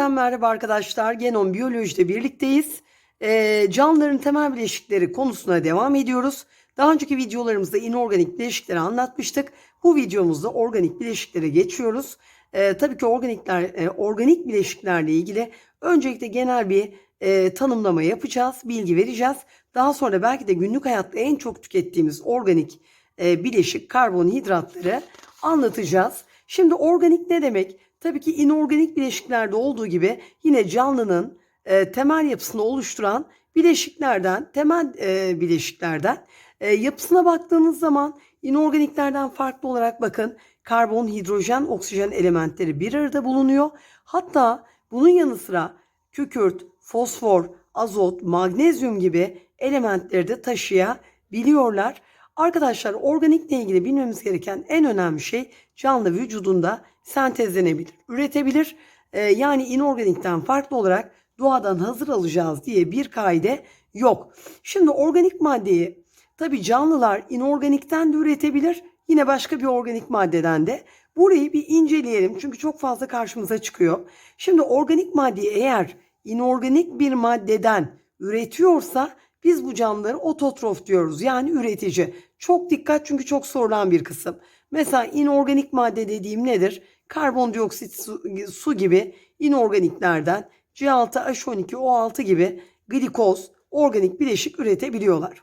Yeniden merhaba arkadaşlar. Genom Biyoloji'de birlikteyiz. Ee, canlıların temel bileşikleri konusuna devam ediyoruz. Daha önceki videolarımızda inorganik bileşikleri anlatmıştık. Bu videomuzda organik bileşiklere geçiyoruz. Ee, tabii ki organikler, e, organik bileşiklerle ilgili öncelikle genel bir e, tanımlama yapacağız, bilgi vereceğiz. Daha sonra belki de günlük hayatta en çok tükettiğimiz organik e, bileşik karbonhidratları anlatacağız. Şimdi organik ne demek? Tabii ki inorganik bileşiklerde olduğu gibi yine canlının e, temel yapısını oluşturan bileşiklerden, temel e, bileşiklerden e, yapısına baktığınız zaman inorganiklerden farklı olarak bakın karbon, hidrojen, oksijen elementleri bir arada bulunuyor. Hatta bunun yanı sıra kükürt, fosfor, azot, magnezyum gibi elementleri de taşıyabiliyorlar. Arkadaşlar organikle ilgili bilmemiz gereken en önemli şey canlı vücudunda sentezlenebilir, üretebilir. Ee, yani inorganikten farklı olarak doğadan hazır alacağız diye bir kaide yok. Şimdi organik maddeyi tabi canlılar inorganikten de üretebilir. Yine başka bir organik maddeden de. Burayı bir inceleyelim çünkü çok fazla karşımıza çıkıyor. Şimdi organik maddeyi eğer inorganik bir maddeden üretiyorsa biz bu canlıları ototrof diyoruz. Yani üretici. Çok dikkat çünkü çok sorulan bir kısım. Mesela inorganik madde dediğim nedir? Karbondioksit su, su gibi inorganiklerden C6H12O6 gibi glikoz, organik bileşik üretebiliyorlar.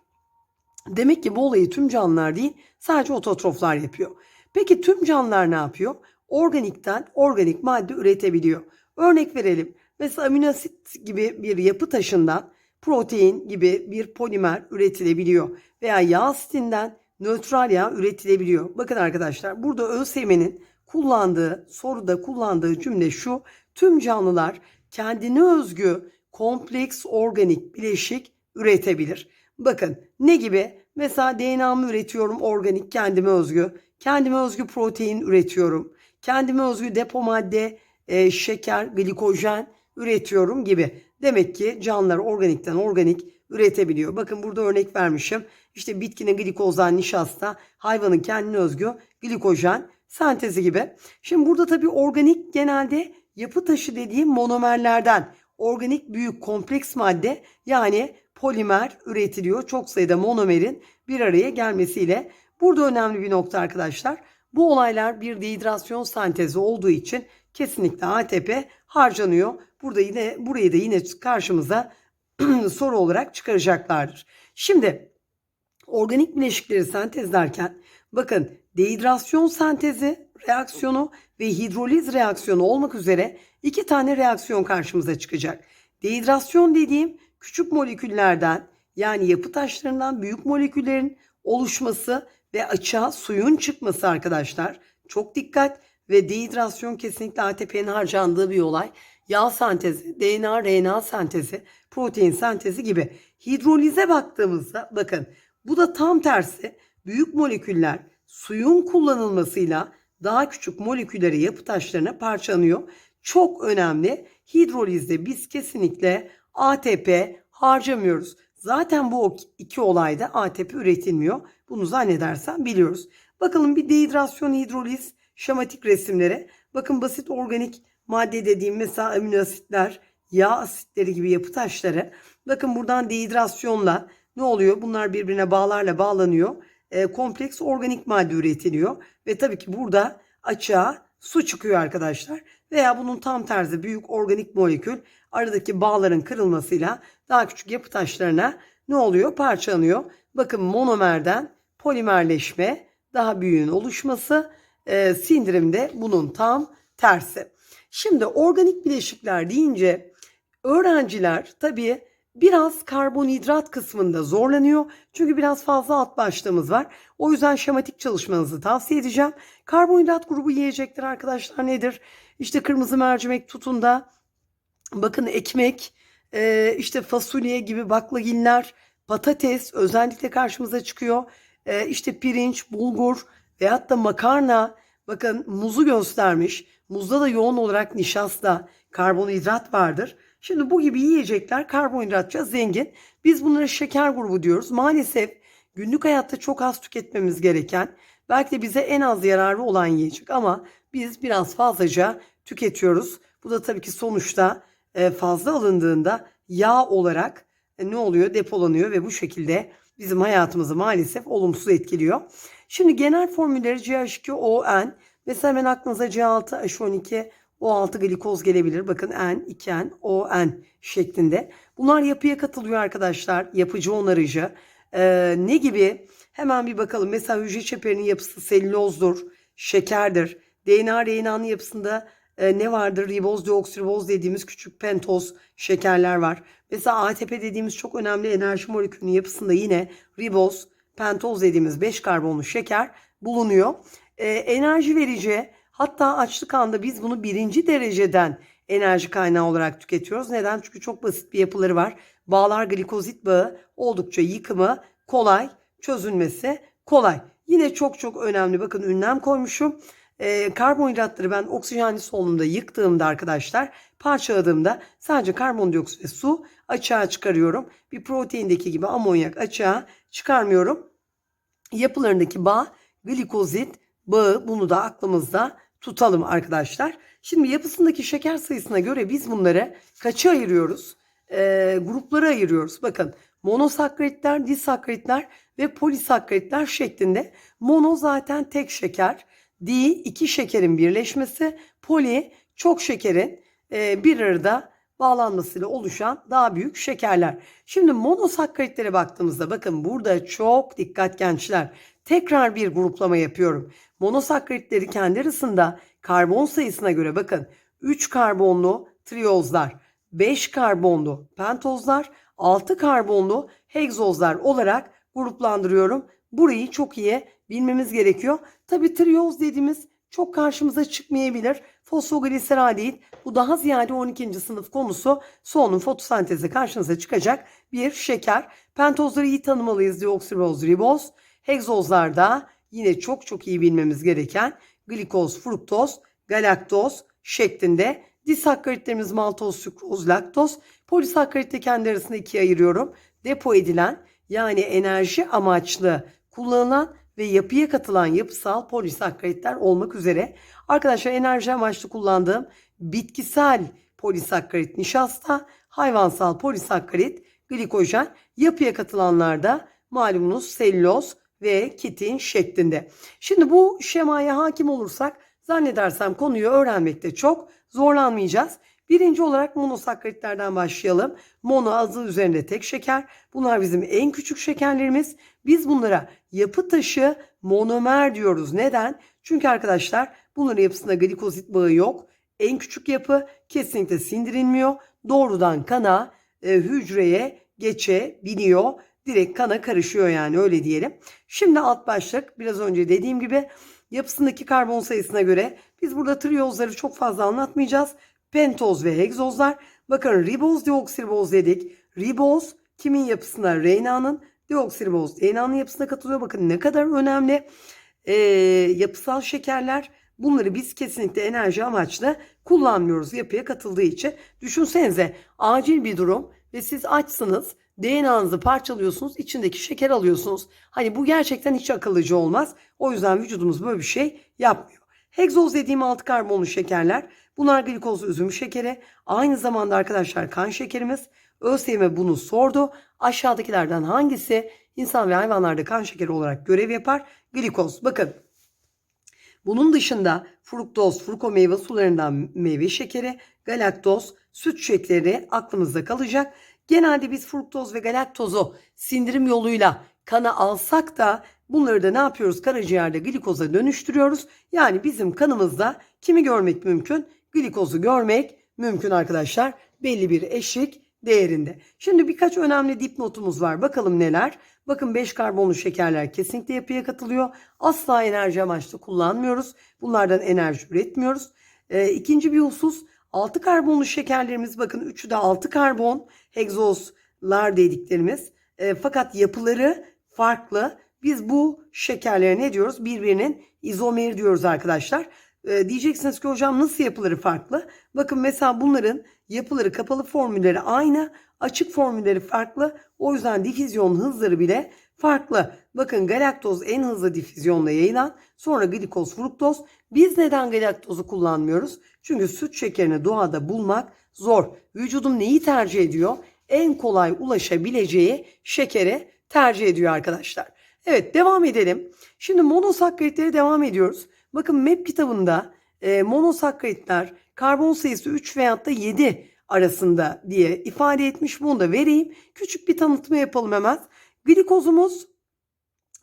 Demek ki bu olayı tüm canlılar değil sadece ototroflar yapıyor. Peki tüm canlılar ne yapıyor? Organikten organik madde üretebiliyor. Örnek verelim. Mesela aminoasit gibi bir yapı taşından protein gibi bir polimer üretilebiliyor. Veya yağ asitinden nötral yağ üretilebiliyor. Bakın arkadaşlar burada ÖSYM'nin kullandığı, soruda kullandığı cümle şu. Tüm canlılar kendine özgü kompleks organik bileşik üretebilir. Bakın ne gibi? Mesela DNA'mı üretiyorum organik kendime özgü. Kendime özgü protein üretiyorum. Kendime özgü depo madde, e, şeker, glikojen üretiyorum gibi. Demek ki canlılar organikten organik üretebiliyor. Bakın burada örnek vermişim. İşte bitkinin glikozdan nişasta, hayvanın kendine özgü glikojen sentezi gibi. Şimdi burada tabii organik genelde yapı taşı dediğim monomerlerden organik büyük kompleks madde yani polimer üretiliyor. Çok sayıda monomerin bir araya gelmesiyle. Burada önemli bir nokta arkadaşlar. Bu olaylar bir dehidrasyon sentezi olduğu için kesinlikle ATP harcanıyor. Burada yine burayı da yine karşımıza soru olarak çıkaracaklardır. Şimdi organik bileşikleri sentezlerken bakın dehidrasyon sentezi reaksiyonu ve hidroliz reaksiyonu olmak üzere iki tane reaksiyon karşımıza çıkacak. Dehidrasyon dediğim küçük moleküllerden yani yapı taşlarından büyük moleküllerin oluşması ve açığa suyun çıkması arkadaşlar. Çok dikkat ve dehidrasyon kesinlikle ATP'nin harcandığı bir olay. Yağ sentezi, DNA, RNA sentezi, protein sentezi gibi. Hidrolize baktığımızda bakın bu da tam tersi. Büyük moleküller suyun kullanılmasıyla daha küçük molekülleri yapı taşlarına parçalanıyor. Çok önemli. Hidrolizde biz kesinlikle ATP harcamıyoruz. Zaten bu iki olayda ATP üretilmiyor. Bunu zannedersen biliyoruz. Bakalım bir dehidrasyon hidroliz şematik resimlere. Bakın basit organik madde dediğim mesela amino asitler, yağ asitleri gibi yapı taşları. Bakın buradan dehidrasyonla ne oluyor? Bunlar birbirine bağlarla bağlanıyor. E, kompleks organik madde üretiliyor. Ve tabii ki burada açığa su çıkıyor arkadaşlar. Veya bunun tam tersi büyük organik molekül aradaki bağların kırılmasıyla daha küçük yapı taşlarına ne oluyor? Parçalanıyor. Bakın monomerden polimerleşme, daha büyüğün oluşması, e, sindirimde bunun tam tersi. Şimdi organik bileşikler deyince öğrenciler tabii biraz karbonhidrat kısmında zorlanıyor. Çünkü biraz fazla alt başlığımız var. O yüzden şematik çalışmanızı tavsiye edeceğim. Karbonhidrat grubu yiyecekler arkadaşlar nedir? İşte kırmızı mercimek tutun da bakın ekmek, e, işte fasulye gibi baklagiller, patates özellikle karşımıza çıkıyor. E, işte pirinç, bulgur veyahut da makarna. Bakın muzu göstermiş. Muzda da yoğun olarak nişasta, karbonhidrat vardır. Şimdi bu gibi yiyecekler karbonhidratça zengin. Biz bunlara şeker grubu diyoruz. Maalesef günlük hayatta çok az tüketmemiz gereken, belki de bize en az yararlı olan yiyecek ama biz biraz fazlaca tüketiyoruz. Bu da tabii ki sonuçta e, fazla alındığında yağ olarak e, ne oluyor? Depolanıyor ve bu şekilde bizim hayatımızı maalesef olumsuz etkiliyor. Şimdi genel formülleri CH2ON. Mesela hemen aklınıza C6, H12, O6 glikoz gelebilir. Bakın N, 2N, ON şeklinde. Bunlar yapıya katılıyor arkadaşlar. Yapıcı onarıcı. Ee, ne gibi? Hemen bir bakalım. Mesela hücre çeperinin yapısı selülozdur, şekerdir. DNA RNA'nın yapısında e, ne vardır? Riboz, deoksiriboz dediğimiz küçük pentoz şekerler var. Mesela ATP dediğimiz çok önemli enerji molekülünün yapısında yine riboz, pentoz dediğimiz 5 karbonlu şeker bulunuyor. E, enerji verici hatta açlık anda biz bunu birinci dereceden enerji kaynağı olarak tüketiyoruz. Neden? Çünkü çok basit bir yapıları var. Bağlar glikozit bağı oldukça yıkımı kolay, çözülmesi kolay. Yine çok çok önemli. Bakın ünlem koymuşum. E, karbonhidratları ben oksijenli solunumda yıktığımda arkadaşlar parçaladığımda sadece karbondioksit ve su açığa çıkarıyorum. Bir proteindeki gibi amonyak açığa çıkarmıyorum. Yapılarındaki bağ glikozit bağı bunu da aklımızda tutalım arkadaşlar. Şimdi yapısındaki şeker sayısına göre biz bunları kaça ayırıyoruz? E, gruplara ayırıyoruz. Bakın monosakkaritler, disakkaritler ve polisakkaritler şeklinde. Mono zaten tek şeker. Di iki şekerin birleşmesi. Poli çok şekerin e, bir arada bağlanmasıyla oluşan daha büyük şekerler. Şimdi monosakkaritlere baktığımızda bakın burada çok dikkat gençler. Tekrar bir gruplama yapıyorum. Monosakkaritleri kendi arasında karbon sayısına göre bakın 3 karbonlu triyozlar, 5 karbonlu pentozlar, 6 karbonlu hegzozlar olarak gruplandırıyorum. Burayı çok iyi bilmemiz gerekiyor. Tabi triyoz dediğimiz çok karşımıza çıkmayabilir. Fosfogliseral değil. Bu daha ziyade 12. sınıf konusu. Soğunun fotosentezi karşınıza çıkacak bir şeker. Pentozları iyi tanımalıyız. Deoksiriboz, riboz. Hegzozlarda yine çok çok iyi bilmemiz gereken glikoz, fruktoz, galaktoz şeklinde disakkaritlerimiz maltoz, sükroz, laktoz. Polisakkarit de kendi arasında ikiye ayırıyorum. Depo edilen yani enerji amaçlı kullanılan ve yapıya katılan yapısal polisakkaritler olmak üzere. Arkadaşlar enerji amaçlı kullandığım bitkisel polisakkarit nişasta, hayvansal polisakkarit glikojen, yapıya katılanlarda malumunuz selüloz ve kitin şeklinde. Şimdi bu şemaya hakim olursak zannedersem konuyu öğrenmekte çok zorlanmayacağız. Birinci olarak monosakkaritlerden başlayalım. Mono adı üzerinde tek şeker. Bunlar bizim en küçük şekerlerimiz. Biz bunlara yapı taşı monomer diyoruz. Neden? Çünkü arkadaşlar bunların yapısında glikozit bağı yok. En küçük yapı kesinlikle sindirilmiyor. Doğrudan kana, e, hücreye geçebiliyor. Direkt kana karışıyor yani öyle diyelim. Şimdi alt başlık biraz önce dediğim gibi yapısındaki karbon sayısına göre biz burada triyozları çok fazla anlatmayacağız. Pentoz ve hegzozlar. Bakın riboz deoksiriboz dedik. Riboz kimin yapısına? RNA'nın deoksiriboz DNA'nın yapısına katılıyor. Bakın ne kadar önemli. Ee, yapısal şekerler bunları biz kesinlikle enerji amaçlı kullanmıyoruz yapıya katıldığı için. Düşünsenize acil bir durum ve siz açsınız DNA'nızı parçalıyorsunuz içindeki şeker alıyorsunuz. Hani bu gerçekten hiç akıllıcı olmaz. O yüzden vücudumuz böyle bir şey yapmıyor. Hegzoz dediğim altı karbonlu şekerler. Bunlar glikozlu üzüm şekeri. Aynı zamanda arkadaşlar kan şekerimiz. ÖSYM bunu sordu. Aşağıdakilerden hangisi insan ve hayvanlarda kan şekeri olarak görev yapar? Glikoz. Bakın bunun dışında fruktoz, fruko meyve sularından meyve şekeri, galaktoz, süt şekeri aklımızda kalacak. Genelde biz fruktoz ve galaktozu sindirim yoluyla kana alsak da bunları da ne yapıyoruz? Karaciğerde glikoza dönüştürüyoruz. Yani bizim kanımızda kimi görmek mümkün? Glikozu görmek mümkün arkadaşlar. Belli bir eşik değerinde. Şimdi birkaç önemli dipnotumuz var. Bakalım neler? Bakın 5 karbonlu şekerler kesinlikle yapıya katılıyor. Asla enerji amaçlı kullanmıyoruz. Bunlardan enerji üretmiyoruz. Ee, ikinci bir husus 6 karbonlu şekerlerimiz bakın üçü de 6 karbon hegzozlar dediklerimiz. E, fakat yapıları farklı. Biz bu şekerlere ne diyoruz? Birbirinin izomeri diyoruz arkadaşlar. E, diyeceksiniz ki hocam nasıl yapıları farklı? Bakın mesela bunların yapıları kapalı formülleri aynı, açık formülleri farklı. O yüzden difüzyon hızları bile farklı. Bakın galaktoz en hızlı difüzyonla yayılan, sonra glikoz, fruktoz. Biz neden galaktozu kullanmıyoruz? Çünkü süt şekerini doğada bulmak zor. Vücudum neyi tercih ediyor? En kolay ulaşabileceği şekere tercih ediyor arkadaşlar. Evet devam edelim. Şimdi monosakkaritlere devam ediyoruz. Bakın MEP kitabında e, monosakkaritler karbon sayısı 3 veyahut da 7 arasında diye ifade etmiş. Bunu da vereyim. Küçük bir tanıtma yapalım hemen. Glikozumuz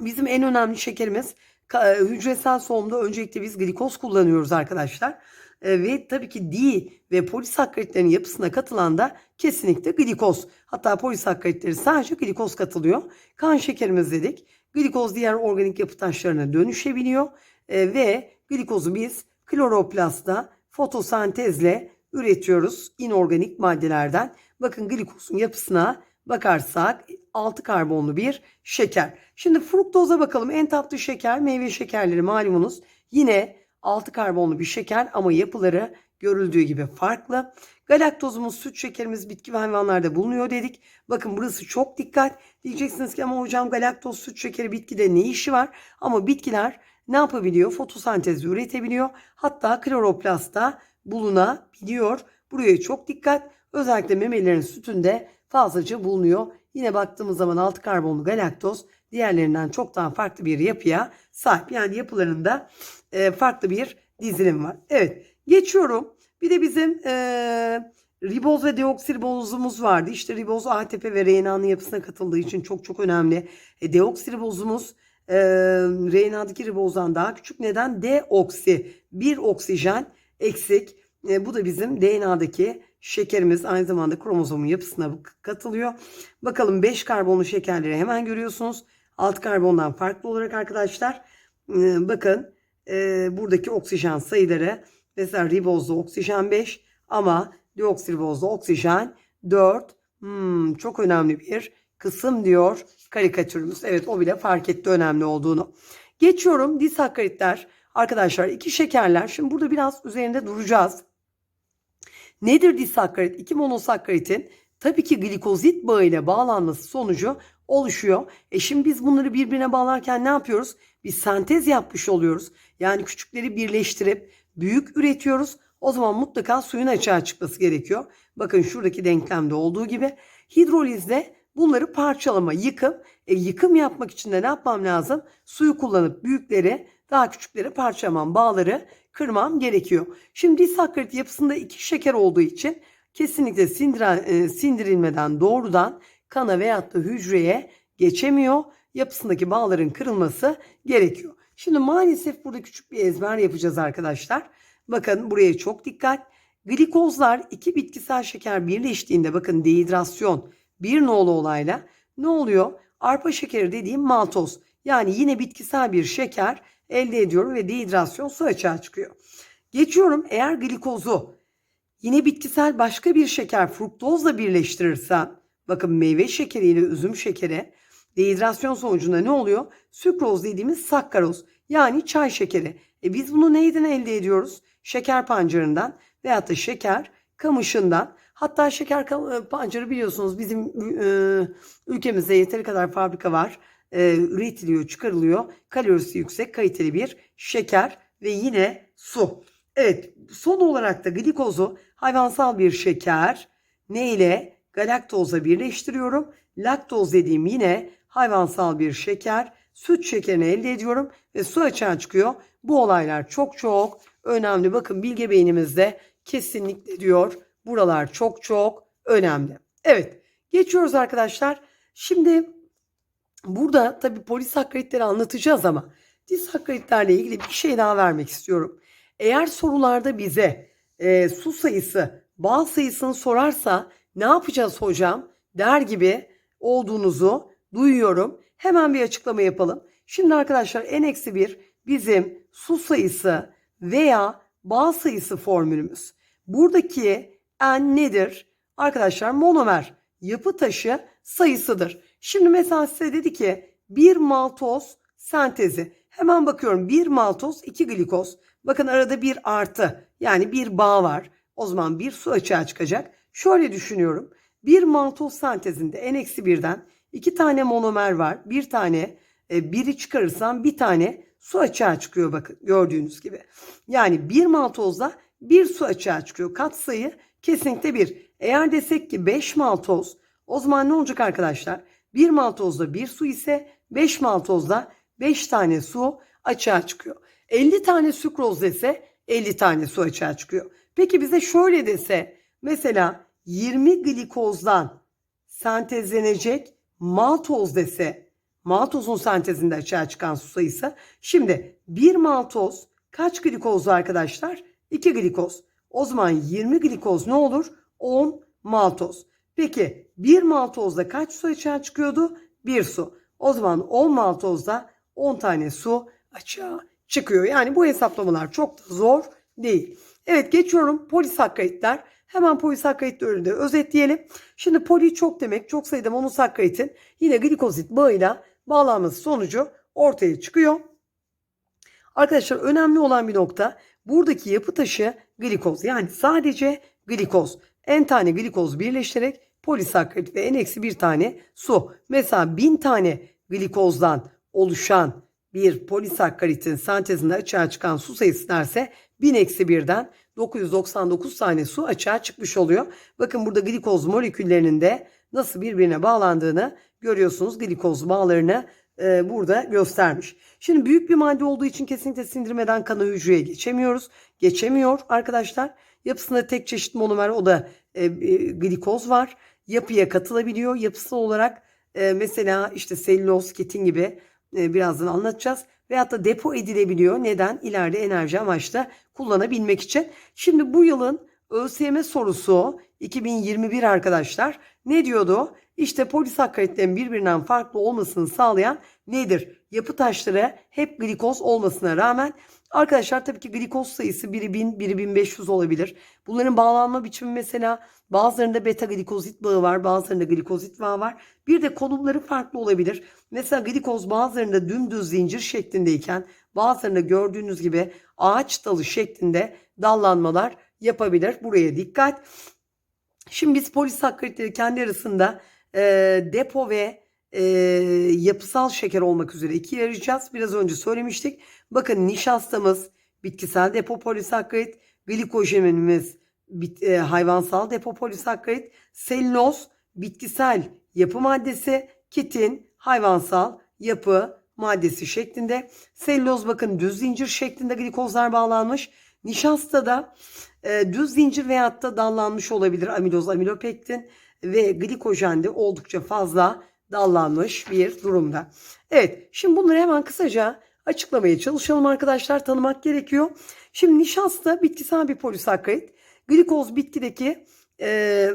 bizim en önemli şekerimiz. E, Hücresel solunumda öncelikle biz glikoz kullanıyoruz arkadaşlar. E, ve tabii ki di ve polisakkaritlerin yapısına katılan da kesinlikle glikoz. Hatta polisakkaritleri sadece glikoz katılıyor. Kan şekerimiz dedik. Glikoz diğer organik yapı taşlarına dönüşebiliyor. E, ve glikozu biz kloroplastta fotosentezle üretiyoruz inorganik maddelerden. Bakın glikozun yapısına bakarsak 6 karbonlu bir şeker. Şimdi fruktoza bakalım. En tatlı şeker meyve şekerleri malumunuz. Yine 6 karbonlu bir şeker ama yapıları görüldüğü gibi farklı. Galaktozumuz, süt şekerimiz bitki ve hayvanlarda bulunuyor dedik. Bakın burası çok dikkat. Diyeceksiniz ki ama hocam galaktoz, süt şekeri bitkide ne işi var? Ama bitkiler ne yapabiliyor? Fotosentez üretebiliyor. Hatta kloroplastta bulunabiliyor. Buraya çok dikkat. Özellikle memelilerin sütünde fazlaca bulunuyor. Yine baktığımız zaman 6 karbonlu galaktoz diğerlerinden çok daha farklı bir yapıya sahip. Yani yapılarında e, farklı bir dizilim var. Evet geçiyorum. Bir de bizim e, riboz ve deoksiribozumuz vardı. İşte riboz ATP ve RNA'nın yapısına katıldığı için çok çok önemli. E, deoksiribozumuz e, RNA'daki ribozdan daha küçük. Neden? Deoksi. Bir oksijen eksik. E, bu da bizim DNA'daki şekerimiz aynı zamanda kromozomun yapısına katılıyor. Bakalım 5 karbonlu şekerleri hemen görüyorsunuz. 6 karbondan farklı olarak arkadaşlar. E, bakın e, buradaki oksijen sayıları mesela ribozda oksijen 5 ama deoksiribozda oksijen 4. Hmm, çok önemli bir kısım diyor karikatürümüz. Evet o bile fark etti önemli olduğunu. Geçiyorum disakkaritler. Arkadaşlar iki şekerler. Şimdi burada biraz üzerinde duracağız. Nedir disakkarit? İki monosakkaritin tabii ki glikozit bağı ile bağlanması sonucu oluşuyor. E şimdi biz bunları birbirine bağlarken ne yapıyoruz? Bir sentez yapmış oluyoruz. Yani küçükleri birleştirip büyük üretiyoruz. O zaman mutlaka suyun açığa çıkması gerekiyor. Bakın şuradaki denklemde olduğu gibi. Hidrolizde bunları parçalama, yıkım. E, yıkım yapmak için de ne yapmam lazım? Suyu kullanıp büyükleri daha küçükleri parçalamam, bağları kırmam gerekiyor. Şimdi disakkarit yapısında iki şeker olduğu için kesinlikle sindira, e, sindirilmeden doğrudan kana veyahut da hücreye geçemiyor. Yapısındaki bağların kırılması gerekiyor. Şimdi maalesef burada küçük bir ezber yapacağız arkadaşlar. Bakın buraya çok dikkat. Glikozlar iki bitkisel şeker birleştiğinde bakın dehidrasyon bir nolu olayla ne oluyor? Arpa şekeri dediğim maltoz. Yani yine bitkisel bir şeker elde ediyorum ve dehidrasyon su açığa çıkıyor. Geçiyorum eğer glikozu yine bitkisel başka bir şeker fruktozla birleştirirsem bakın meyve şekeri ile üzüm şekeri dehidrasyon sonucunda ne oluyor? Sükroz dediğimiz sakkaroz yani çay şekeri. E biz bunu neyden elde ediyoruz? Şeker pancarından veyahut da şeker kamışından. Hatta şeker pancarı biliyorsunuz bizim e, ülkemizde yeteri kadar fabrika var. E, üretiliyor, çıkarılıyor. Kalorisi yüksek, kaliteli bir şeker ve yine su. Evet, son olarak da glikozu hayvansal bir şeker ne ile galaktozla birleştiriyorum. Laktoz dediğim yine hayvansal bir şeker. Süt şekerini elde ediyorum ve su açığa çıkıyor. Bu olaylar çok çok önemli. Bakın bilge beynimizde kesinlikle diyor. Buralar çok çok önemli. Evet geçiyoruz arkadaşlar. Şimdi burada tabi polisakkaritleri anlatacağız ama disakkaritlerle ilgili bir şey daha vermek istiyorum. Eğer sorularda bize e, su sayısı, bağ sayısını sorarsa ne yapacağız hocam der gibi olduğunuzu duyuyorum. Hemen bir açıklama yapalım. Şimdi arkadaşlar n-1 bizim su sayısı veya bağ sayısı formülümüz. Buradaki n nedir? Arkadaşlar monomer yapı taşı sayısıdır. Şimdi mesela size dedi ki bir maltoz sentezi. Hemen bakıyorum bir maltoz iki glikoz. Bakın arada bir artı yani bir bağ var. O zaman bir su açığa çıkacak. Şöyle düşünüyorum. Bir maltoz sentezinde n-1'den iki tane monomer var. Bir tane e, biri çıkarırsam bir tane su açığa çıkıyor bakın gördüğünüz gibi. Yani bir maltozda bir su açığa çıkıyor. Katsayı kesinlikle bir. Eğer desek ki 5 maltoz o zaman ne olacak arkadaşlar? Bir maltozda bir su ise 5 maltozda 5 tane su açığa çıkıyor. 50 tane sükroz dese 50 tane su açığa çıkıyor. Peki bize şöyle dese mesela 20 glikozdan sentezlenecek maltoz dese maltozun sentezinde açığa çıkan su sayısı. Şimdi bir maltoz kaç glikozlu arkadaşlar? 2 glikoz. O zaman 20 glikoz ne olur? 10 maltoz. Peki bir maltozda kaç su açığa çıkıyordu? 1 su. O zaman 10 maltozda 10 tane su açığa çıkıyor. Yani bu hesaplamalar çok da zor değil. Evet geçiyorum polisakkaritler. Hemen polisakkaritleri de özetleyelim. Şimdi poli çok demek çok sayıda monosakkaritin yine glikozit bağıyla bağlanması sonucu ortaya çıkıyor. Arkadaşlar önemli olan bir nokta buradaki yapı taşı glikoz yani sadece glikoz. En tane glikoz birleştirerek polisakkarit ve en eksi bir tane su. Mesela bin tane glikozdan oluşan bir polisakkaritin sentezinde açığa çıkan su sayısı derse 1000 eksi 1'den 999 tane su açığa çıkmış oluyor. Bakın burada glikoz moleküllerinin de nasıl birbirine bağlandığını görüyorsunuz. Glikoz bağlarını e, burada göstermiş. Şimdi büyük bir madde olduğu için kesinlikle sindirmeden kana hücreye geçemiyoruz. Geçemiyor arkadaşlar. Yapısında tek çeşit monomer o da e, e, glikoz var. Yapıya katılabiliyor. Yapısal olarak e, mesela işte selüloz, ketin gibi e, birazdan anlatacağız. Veyahut da depo edilebiliyor. Neden? İleride enerji amaçlı kullanabilmek için. Şimdi bu yılın ÖSYM sorusu 2021 arkadaşlar ne diyordu? İşte polisakkaritlerin birbirinden farklı olmasını sağlayan nedir? Yapı taşları hep glikoz olmasına rağmen arkadaşlar tabii ki glikoz sayısı biri 1000, biri 1500 olabilir. Bunların bağlanma biçimi mesela bazılarında beta glikozit bağı var, bazılarında glikozit bağı var. Bir de konumları farklı olabilir. Mesela glikoz bazılarında dümdüz zincir şeklindeyken bazılarında gördüğünüz gibi ağaç dalı şeklinde dallanmalar yapabilir. Buraya dikkat. Şimdi biz polisakkaritleri kendi arasında e, depo ve e, yapısal şeker olmak üzere ikiye ayıracağız. Biraz önce söylemiştik. Bakın nişastamız bitkisel depo polisakkarit, glikojenimiz bit, e, hayvansal depo polisakkarit, selüloz bitkisel yapı maddesi, kitin hayvansal yapı maddesi şeklinde. Selüloz bakın düz zincir şeklinde glikozlar bağlanmış. Nişasta da e, düz zincir veyahut da dallanmış olabilir amiloz, amilopektin ve glikojen de oldukça fazla dallanmış bir durumda. Evet şimdi bunları hemen kısaca açıklamaya çalışalım arkadaşlar tanımak gerekiyor. Şimdi nişasta bitkisel bir polisakkarit. Glikoz bitkideki e,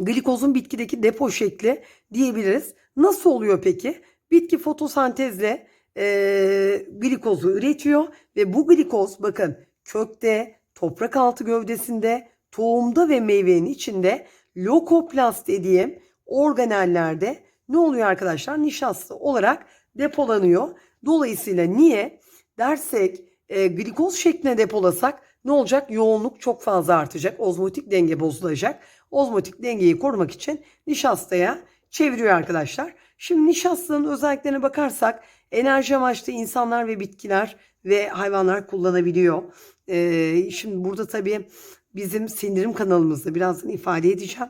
glikozun bitkideki depo şekli diyebiliriz. Nasıl oluyor peki? Bitki fotosentezle e, glikozu üretiyor ve bu glikoz bakın kökte, toprak altı gövdesinde, tohumda ve meyvenin içinde lokoplast dediğim organellerde ne oluyor arkadaşlar? Nişasta olarak depolanıyor. Dolayısıyla niye dersek e, glikoz şeklinde depolasak ne olacak? Yoğunluk çok fazla artacak. Ozmotik denge bozulacak. Ozmotik dengeyi korumak için nişastaya çeviriyor arkadaşlar. Şimdi nişastanın özelliklerine bakarsak enerji amaçlı insanlar ve bitkiler ve hayvanlar kullanabiliyor. Ee, şimdi burada tabii bizim sindirim kanalımızda birazdan ifade edeceğim.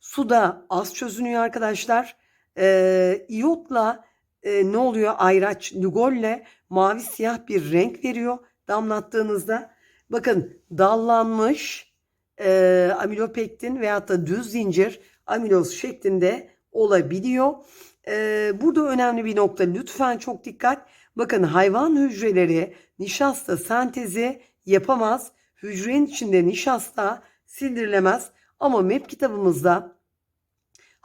Suda az çözünüyor arkadaşlar. Ee, iyotla e, ne oluyor? Ayraç, lugolle mavi siyah bir renk veriyor damlattığınızda. Bakın dallanmış e, amilopektin veyahut da düz zincir amiloz şeklinde olabiliyor. E, burada önemli bir nokta lütfen çok dikkat. Bakın hayvan hücreleri nişasta sentezi yapamaz. Hücrenin içinde nişasta sindirilemez. Ama MEP kitabımızda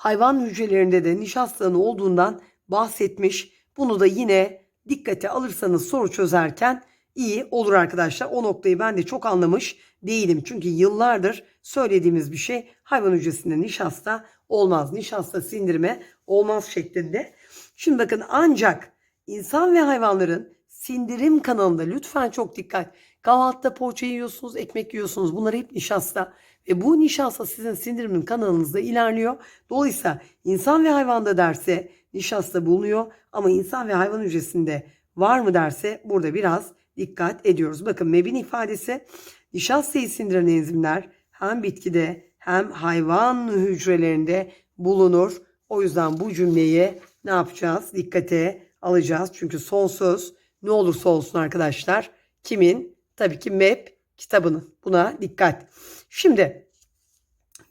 hayvan hücrelerinde de nişastanın olduğundan bahsetmiş. Bunu da yine dikkate alırsanız soru çözerken iyi olur arkadaşlar. O noktayı ben de çok anlamış değilim. Çünkü yıllardır söylediğimiz bir şey hayvan hücresinde nişasta olmaz. Nişasta sindirme olmaz şeklinde. Şimdi bakın ancak insan ve hayvanların sindirim kanalında lütfen çok dikkat. Kahvaltıda poğaça yiyorsunuz, ekmek yiyorsunuz. Bunlar hep nişasta. Ve bu nişasta sizin sindirimin kanalınızda ilerliyor. Dolayısıyla insan ve hayvanda derse nişasta bulunuyor ama insan ve hayvan hücresinde var mı derse burada biraz dikkat ediyoruz. Bakın MEB'in ifadesi nişastayı sindiren enzimler hem bitkide hem hayvan hücrelerinde bulunur. O yüzden bu cümleyi ne yapacağız? Dikkate alacağız. Çünkü son söz ne olursa olsun arkadaşlar kimin? Tabii ki MEB kitabının. Buna dikkat. Şimdi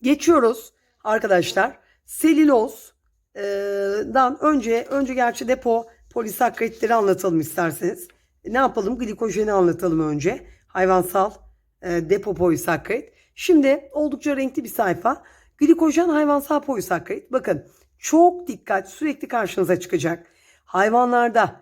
geçiyoruz arkadaşlar. Selülozdan önce önce gerçi depo polisakkaritleri anlatalım isterseniz. Ne yapalım? Glikojeni anlatalım önce. Hayvansal e, depo polisakkarit. Şimdi oldukça renkli bir sayfa. Glikojen hayvansal polisakkarit. Bakın çok dikkat sürekli karşınıza çıkacak. Hayvanlarda,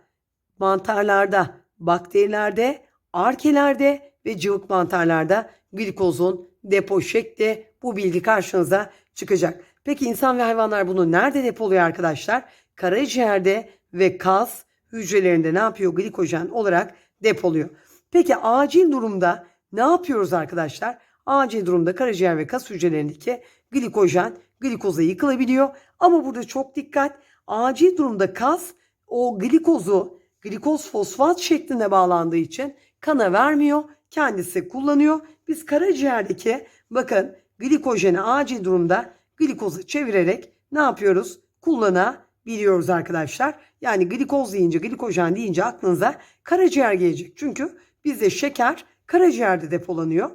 mantarlarda, bakterilerde, arkelerde ve cıvık mantarlarda glikozun depo şekli bu bilgi karşınıza çıkacak. Peki insan ve hayvanlar bunu nerede depoluyor arkadaşlar? Karaciğerde ve kas hücrelerinde ne yapıyor? Glikojen olarak depoluyor. Peki acil durumda ne yapıyoruz arkadaşlar? Acil durumda karaciğer ve kas hücrelerindeki glikojen glikoza yıkılabiliyor. Ama burada çok dikkat. Acil durumda kas o glikozu glikoz fosfat şeklinde bağlandığı için kana vermiyor. Kendisi kullanıyor. Biz karaciğerdeki bakın glikojeni acil durumda glikoza çevirerek ne yapıyoruz? Kullanabiliyoruz arkadaşlar. Yani glikoz deyince, glikojen deyince aklınıza karaciğer gelecek. Çünkü bizde şeker karaciğerde depolanıyor.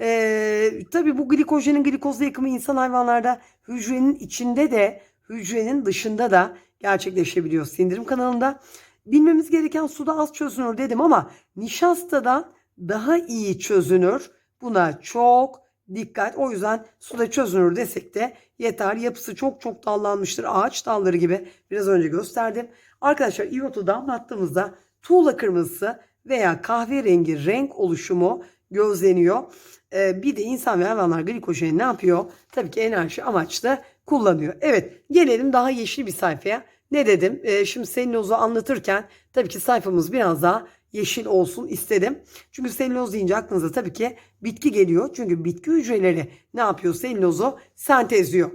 Ee, tabii bu glikojenin glikozla yakımı insan hayvanlarda hücrenin içinde de hücrenin dışında da gerçekleşebiliyor sindirim kanalında. Bilmemiz gereken suda az çözünür dedim ama nişastadan daha iyi çözünür. Buna çok dikkat. O yüzden suda çözünür desek de yeter. Yapısı çok çok dallanmıştır. Ağaç dalları gibi biraz önce gösterdim. Arkadaşlar iyotu damlattığımızda tuğla kırmızısı veya kahverengi renk oluşumu gözleniyor. Ee, bir de insan ve hayvanlar glikojeni ne yapıyor? Tabii ki enerji amaçlı kullanıyor. Evet gelelim daha yeşil bir sayfaya. Ne dedim? Ee, şimdi selülozu anlatırken tabii ki sayfamız biraz daha yeşil olsun istedim. Çünkü selüloz deyince aklınıza tabii ki bitki geliyor. Çünkü bitki hücreleri ne yapıyor? Selülozu sentezliyor.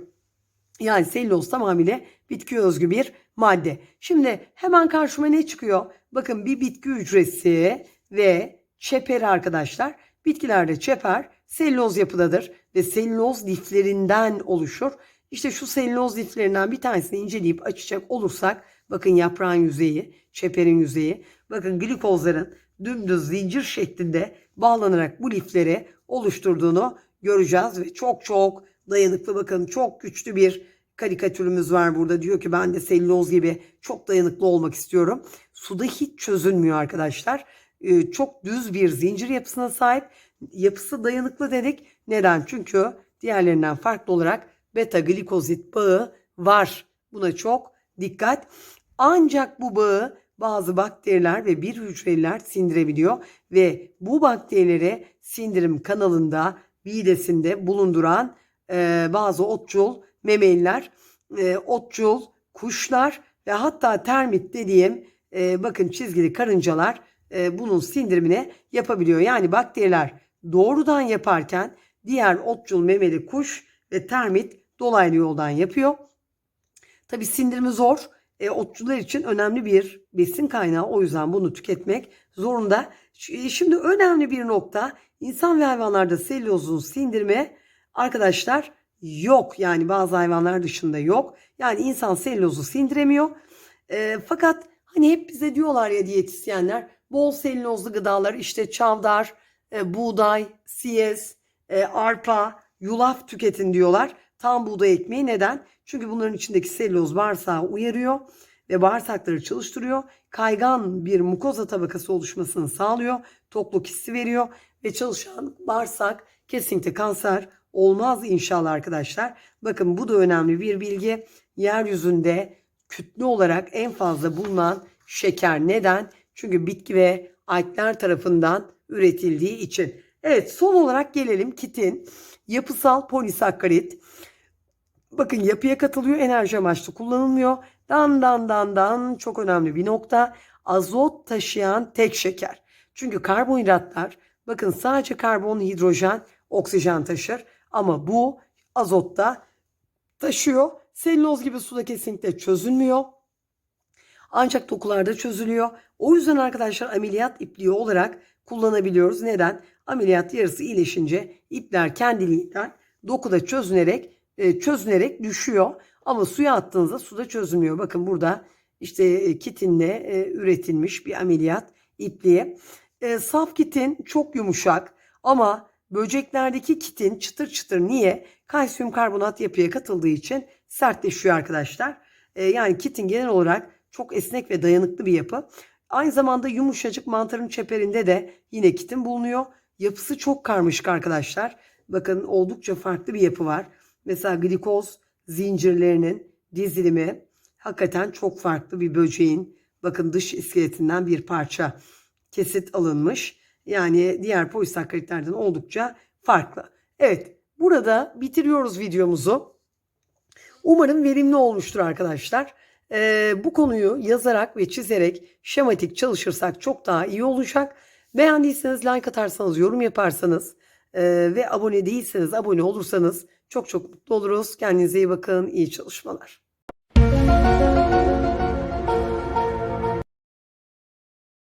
Yani selüloz tamamıyla bitki özgü bir madde. Şimdi hemen karşıma ne çıkıyor? Bakın bir bitki hücresi ve çeperi arkadaşlar. Bitkilerde çeper selüloz yapıdadır ve selüloz liflerinden oluşur. İşte şu selüloz liflerinden bir tanesini inceleyip açacak olursak bakın yaprağın yüzeyi, çeperin yüzeyi, bakın glikozların dümdüz zincir şeklinde bağlanarak bu lifleri oluşturduğunu göreceğiz ve çok çok dayanıklı bakın çok güçlü bir karikatürümüz var burada. Diyor ki ben de selüloz gibi çok dayanıklı olmak istiyorum. Suda hiç çözülmüyor arkadaşlar. Ee, çok düz bir zincir yapısına sahip. Yapısı dayanıklı dedik. Neden? Çünkü diğerlerinden farklı olarak beta glikozit bağı var. Buna çok dikkat. Ancak bu bağı bazı bakteriler ve bir hücreliler sindirebiliyor ve bu bakterileri sindirim kanalında, midesinde bulunduran e, bazı otçul memeliler, e, otçul kuşlar ve hatta termit dediğim e, bakın çizgili karıncalar e, bunun sindirimini yapabiliyor. Yani bakteriler doğrudan yaparken diğer otçul memeli kuş ve termit dolaylı yoldan yapıyor. Tabi sindirimi zor. E, otçular için önemli bir besin kaynağı. O yüzden bunu tüketmek zorunda. Şimdi önemli bir nokta insan ve hayvanlarda selülozun sindirimi arkadaşlar yok. Yani bazı hayvanlar dışında yok. Yani insan selülozu sindiremiyor. E, fakat hani hep bize diyorlar ya diyetisyenler bol selülozlu gıdalar işte çavdar, e, buğday, siyez, e, arpa, yulaf tüketin diyorlar. Tam buğday ekmeği neden? Çünkü bunların içindeki selüloz bağırsağı uyarıyor ve bağırsakları çalıştırıyor. Kaygan bir mukoza tabakası oluşmasını sağlıyor. Tokluk hissi veriyor ve çalışan bağırsak kesinlikle kanser olmaz inşallah arkadaşlar. Bakın bu da önemli bir bilgi. Yeryüzünde kütle olarak en fazla bulunan şeker neden? Çünkü bitki ve algler tarafından üretildiği için. Evet son olarak gelelim kitin yapısal polisakkarit. Bakın yapıya katılıyor enerji amaçlı kullanılmıyor. Dan dan dan dan çok önemli bir nokta. Azot taşıyan tek şeker. Çünkü karbonhidratlar bakın sadece karbon, hidrojen, oksijen taşır. Ama bu azotta taşıyor. Selüloz gibi suda kesinlikle çözülmüyor. Ancak dokularda çözülüyor. O yüzden arkadaşlar ameliyat ipliği olarak kullanabiliyoruz. Neden? Ameliyat yarısı iyileşince ipler kendiliğinden dokuda çözünerek e, çözünerek düşüyor. Ama suya attığınızda suda çözülmüyor. Bakın burada işte e, kitinle e, üretilmiş bir ameliyat ipliği. E, saf kitin çok yumuşak ama böceklerdeki kitin çıtır çıtır niye? Kalsiyum karbonat yapıya katıldığı için sertleşiyor arkadaşlar. E, yani kitin genel olarak çok esnek ve dayanıklı bir yapı. Aynı zamanda yumuşacık mantarın çeperinde de yine kitin bulunuyor. Yapısı çok karmaşık arkadaşlar. Bakın oldukça farklı bir yapı var. Mesela glikoz zincirlerinin dizilimi hakikaten çok farklı bir böceğin bakın dış iskeletinden bir parça kesit alınmış. Yani diğer polisakkaritlerden oldukça farklı. Evet burada bitiriyoruz videomuzu. Umarım verimli olmuştur arkadaşlar. Ee, bu konuyu yazarak ve çizerek şematik çalışırsak çok daha iyi olacak. Beğendiyseniz like atarsanız, yorum yaparsanız e, ve abone değilseniz abone olursanız çok çok mutlu oluruz. Kendinize iyi bakın. İyi çalışmalar.